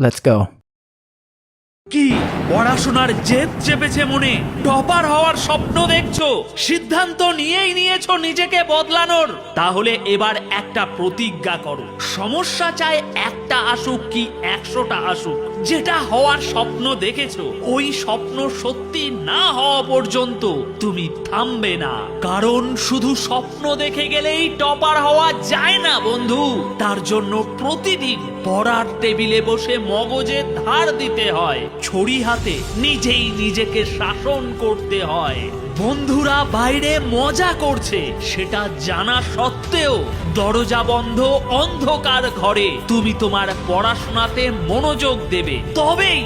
Let's go. কি? পড়াশোনার জেদ চেপেছে মনে। টপার হওয়ার স্বপ্ন দেখছ। সিদ্ধান্ত নিয়েই নিয়েছো নিজেকে বদলানোর। তাহলে এবার একটা প্রতিজ্ঞা করো। সমস্যা চায় একটা আসুক কি একশোটা আসুক। যেটা হওয়ার স্বপ্ন দেখেছ, ওই স্বপ্ন সত্যি না হওয়া পর্যন্ত তুমি থামবে না। কারণ শুধু স্বপ্ন দেখে গেলেই টপার হওয়া যায় না, বন্ধু। তার জন্য প্রতিদিন পড়ার টেবিলে বসে মগজে ধার দিতে হয়, ছড়ি হাতে নিজেই নিজেকে শাসন করতে হয়। বন্ধুরা বাইরে মজা করছে, সেটা জানা সত্ত্বেও দরজা বন্ধ অন্ধকার ঘরে। তুমি তোমার পড়াশোনাতে মনোযোগ দেবে। তবেই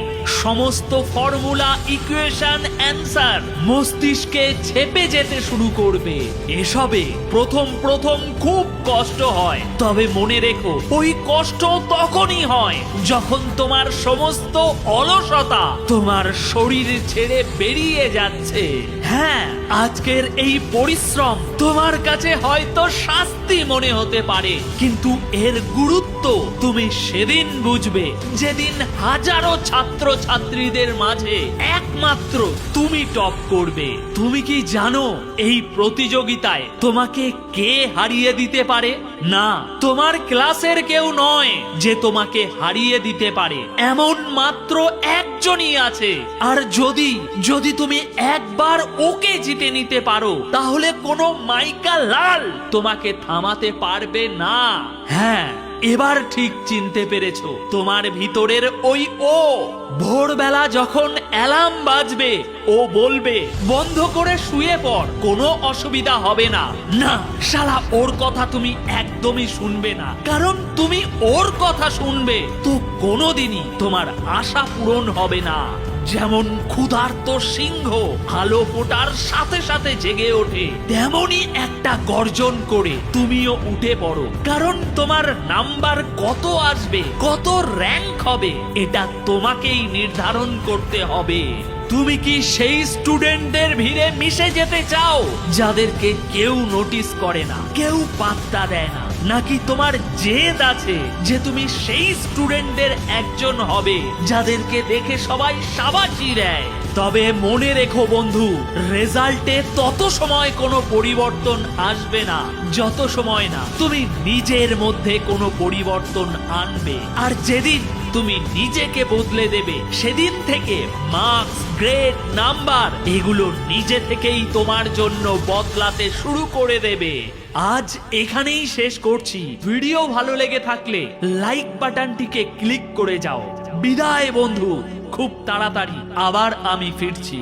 সমস্ত ফর্মুলা ইকুয়েশন অ্যান্সার মস্তিষ্কে ছেপে যেতে শুরু করবে। এসবে প্রথম প্রথম খুব কষ্ট হয়। তবে মনে রেখো, ওই কষ্ট তখনই হয় যখন তোমার সমস্ত অলসতা তোমার শরীর ছেড়ে বেরিয়ে যাচ্ছে। হ্যাঁ আজকের এই পরিশ্রম তোমার কাছে হয়তো শাস্তি মনে হতে পারে, কিন্তু এর গুরুত্ব তুমি সেদিন বুঝবে, যেদিন হাজারো ছাত্র ছাত্রীদের মাঝে একমাত্র তুমি টপ করবে। তুমি কি জানো এই প্রতিযোগিতায় তোমাকে কে হারিয়ে দিতে পারে? না, তোমার ক্লাসের কেউ নয় যে তোমাকে হারিয়ে দিতে পারে। এমন মাত্র একজনই আছে। আর যদি যদি তুমি একবার ওকে জিতে নিতে পারো, তাহলে কোনো মাইকা লাল তোমাকে থামাতে পারবে না। হ্যাঁ এবার ঠিক চিনতে পেরেছ, তোমার ভিতরের ওই ও। ভোরবেলা যখন অ্যালার্ম বাজবে, ও বলবে, বন্ধ করে শুয়ে পড়, কোনো অসুবিধা হবে না। না, শালা, ওর কথা তুমি একদমই শুনবে না, কারণ তুমি ওর কথা শুনবে। তো কোনোদিনই তোমার আশা পূরণ হবে না। যেমন ক্ষুধার্ত সিংহ, আলো ফোটার সাথে সাথে জেগে ওঠে, তেমনই একটা গর্জন করে তুমিও উঠে পড়ো। কারণ তোমার নাম্বার কত আসবে, কত র্যাঙ্ক হবে, এটা তোমাকেই নির্ধারণ করতে হবে। তুমি কি সেই স্টুডেন্টদের ভিড়ে মিশে যেতে চাও? যাদেরকে কেউ নোটিস করে না, কেউ পাত্তা দেয় না। নাকি তোমার জেদ আছে যে তুমি সেই স্টুডেন্টদের একজন হবে, যাদেরকে দেখে সবাই সাবাসি দেয়? তবে মনে রেখো বন্ধু, রেজাল্টে তত সময় কোনো পরিবর্তন আসবে না, যত সময় না, তুমি নিজের মধ্যে কোনো পরিবর্তন আনবে। আর যেদিন তুমি নিজেকে বদলে দেবে। সেদিন থেকে মার্কস, গ্রেড, নাম্বার, এগুলো নিজে থেকেই তোমার জন্য বদলাতে শুরু করে দেবে। আজ এখানেই শেষ করছি। ভিডিও ভালো লেগে থাকলে লাইক বাটনটিকে ক্লিক করে যাও। বিদায় বন্ধু, খুব তাড়াতাড়ি আবার আমি ফিরছি।